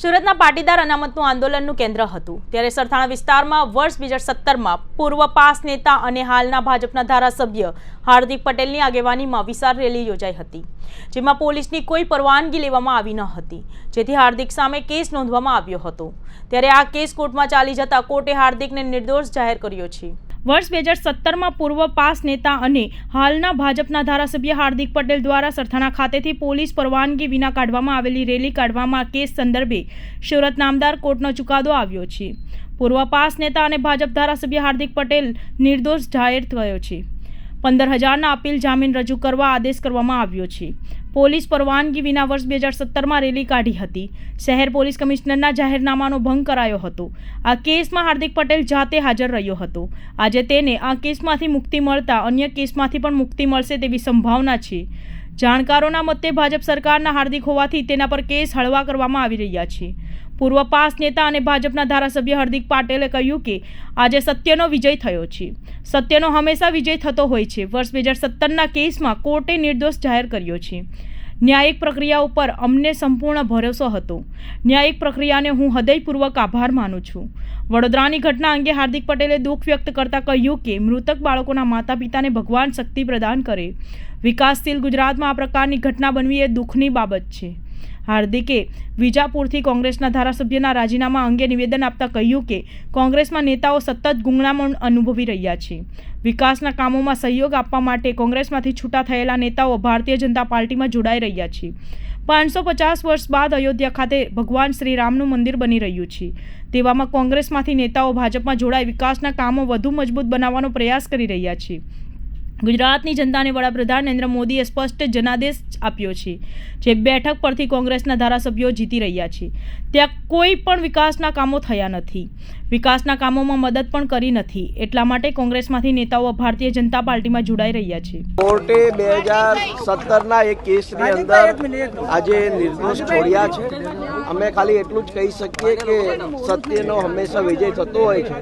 સુરતના પાટીદાર અનામતનું આંદોલનનું કેન્દ્ર હતું. ત્યારે સરથાણા વિસ્તારમાં વર્ષ બે હજાર સત્તરમાં પૂર્વ પાસ નેતા અને હાલના ભાજપના ધારાસભ્ય હાર્દિક પટેલની આગેવાનીમાં વિશાળ રેલી યોજાઈ હતી, જેમાં પોલીસની કોઈ પરવાનગી લેવામાં આવી ન હતી, જેથી હાર્દિક સામે કેસ નોંધવામાં આવ્યો હતો. ત્યારે આ કેસ કોર્ટમાં ચાલી જતા કોર્ટે હાર્દિકને નિર્દોષ જાહેર કર્યો છે. વર્ષ બે હજાર સત્તરમાં પૂર્વ પાસ નેતા અને હાલના ભાજપના ધારાસભ્ય હાર્દિક પટેલ દ્વારા સરથાણા ખાતેથી પોલીસ પરવાનગી વિના કાઢવામાં આવેલી રેલી કાઢવામાં કેસ સંદર્ભે સુરત નામદાર કોર્ટનો ચુકાદો આવ્યો છે. પૂર્વ પાસ નેતા અને ભાજપ ધારાસભ્ય હાર્દિક પટેલ નિર્દોષ જાહેર થયો છે. પંદર હજારના અપીલ જામીન રજૂ કરવા આદેશ કરવામાં આવ્યો છે. પોલીસ પરવાનગી વિના વર્ષ બે હજાર સત્તરમાં રેલી કાઢી હતી. શહેર પોલીસ કમિશનરના જાહેરનામાનો ભંગ કરાયો હતો. આ કેસમાં હાર્દિક પટેલ જાતે હાજર રહ્યો હતો. આજે તેને આ કેસમાંથી મુક્તિ મળતા અન્ય કેસમાંથી પણ મુક્તિ મળશે તેવી સંભાવના છે. જાણકારોના મતે ભાજપ સરકારના હાર્દિક હોવાથી તેના પર કેસ હળવા કરવામાં આવી રહ્યા છે. પૂર્વ પાસ નેતા અને ભાજપના ધારાસભ્ય હાર્દિક પાટેલે કહ્યું કે, આજે સત્યનો વિજય થયો છે. સત્યનો હંમેશા વિજય થતો હોય છે. વર્ષ બે હજાર સત્તરના કેસમાં કોર્ટે નિર્દોષ જાહેર કર્યો છે. ન્યાયિક પ્રક્રિયા ઉપર અમને સંપૂર્ણ ભરોસો હતો. ન્યાયિક પ્રક્રિયાને હું હૃદયપૂર્વક આભાર માનું છું. વડોદરાની ઘટના અંગે હાર્દિક પટેલે દુઃખ વ્યક્ત કરતાં કહ્યું કે મૃતક બાળકોના માતા પિતાને ભગવાન શક્તિ પ્રદાન કરે. વિકાસશીલ ગુજરાતમાં આ પ્રકારની ઘટના બનવી એ દુઃખની બાબત છે. હાર્દિકે વિજાપુરથી કોંગ્રેસના ધારાસભ્યના રાજીનામા અંગે નિવેદન આપતા કહ્યું કે કોંગ્રેસમાં નેતાઓ સતત ગુંગળામણ અનુભવી રહ્યા છે. વિકાસના કામોમાં સહયોગ આપવા માટે કોંગ્રેસમાંથી છૂટા થયેલા નેતાઓ ભારતીય જનતા પાર્ટીમાં જોડાઈ રહ્યા છે. પાંચસો પચાસ વર્ષ બાદ અયોધ્યા ખાતે ભગવાન શ્રી રામનું મંદિર બની રહ્યું છે. તેવામાં કોંગ્રેસમાંથી નેતાઓ ભાજપમાં જોડાઈ વિકાસના કામો વધુ મજબૂત બનાવવાનો પ્રયાસ કરી રહ્યા છે. ગુજરાતની જનતાને વડાપ્રધાન નરેન્દ્ર મોદીએ સ્પષ્ટ જનાદેશ આપ્યો છે જે બેઠક પરથી કોંગ્રેસના ધારાસભ્યો જીતી રહ્યા છે. ત્યાં કોઈ પણ વિકાસના કામો થયા નથી. વિકાસના કામોમાં મદદ પણ કરી નથી. એટલા માટે કોંગ્રેસમાંથી નેતાઓ ભારતીય જનતા પાર્ટીમાં જોડાઈ રહ્યા છે. કોર્ટે બે હજાર સત્તરના એક કેસની અંદર આજે નિર્દોષ છોડ્યા છે. અમે ખાલી એટલું જ કહી શકીએ કે સત્યનો હંમેશા વિજય થતો હોય છે.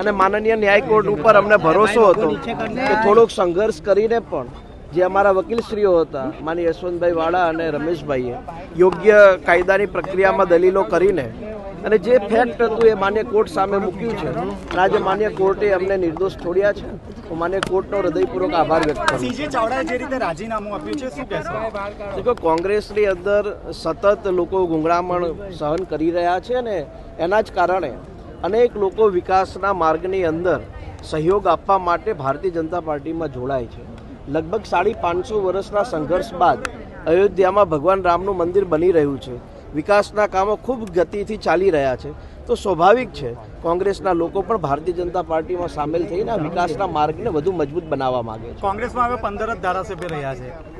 અને માનનીય ન્યાય કોર્ટ ઉપર અમને ભરોસો હતો કે થોડોક સંઘર્ષ કરીને પણ જે અમારા વકીલશ્રીઓ હતા, માની યશવંતભાઈ વાળા અને રમેશભાઈએ, યોગ્ય કાયદાની પ્રક્રિયામાં દલીલો કરીને અને જે ફેક્ટ હતું એ માન્ય કોર્ટ સામે મૂક્યું છે. અને આજે માન્ય કોર્ટે અમને નિર્દોષ છોડ્યા છે. હું માન્ય કોર્ટનો હૃદયપૂર્વક આભાર વ્યક્ત કરું સીજે ચાવડાએ જે રીતે રાજીનામું આપ્યું છે શું કહેશો? કે કોંગ્રેસની અંદર સતત લોકો ગુંગળામણ સહન કરી રહ્યા છે ને એના જ કારણે અનેક લોકો વિકાસના માર્ગની અંદર સહયોગ આપવા માટે ભારતીય જનતા પાર્ટીમાં જોડાય છે. લગભગ સાડી પાંચસો વર્ષના સંઘર્ષ બાદ અયોધ્યામાં ભગવાન રામનું મંદિર બની રહ્યું છે. વિકાસના કામો ખૂબ ગતિથી ચાલી રહ્યા છે. તો સ્વાભાવિક છે, કોંગ્રેસના લોકો પણ ભારતીય જનતા પાર્ટીમાં સામેલ થઈને વિકાસના માર્ગને વધુ મજબૂત બનાવવા માંગે છે. કોંગ્રેસમાં હવે પંદર જ ધારાસભ્ય રહ્યા છે.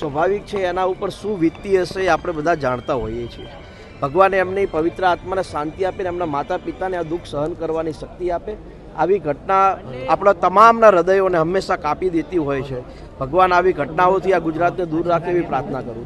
સ્વાભાવિક છે એના ઉપર શું વીતતી હશે એ આપણે બધા જાણતા હોઈએ છીએ. ભગવાને એમની પવિત્ર આત્માને શાંતિ આપે ને એમના માતા પિતાને આ દુઃખ સહન કરવાની શક્તિ આપે. આવી ઘટના આપણા તમામના હૃદયોને હંમેશા કાપી દેતી હોય છે. ભગવાન આવી ઘટનાઓથી આ ગુજરાતને દૂર રાખે એવી પ્રાર્થના કરું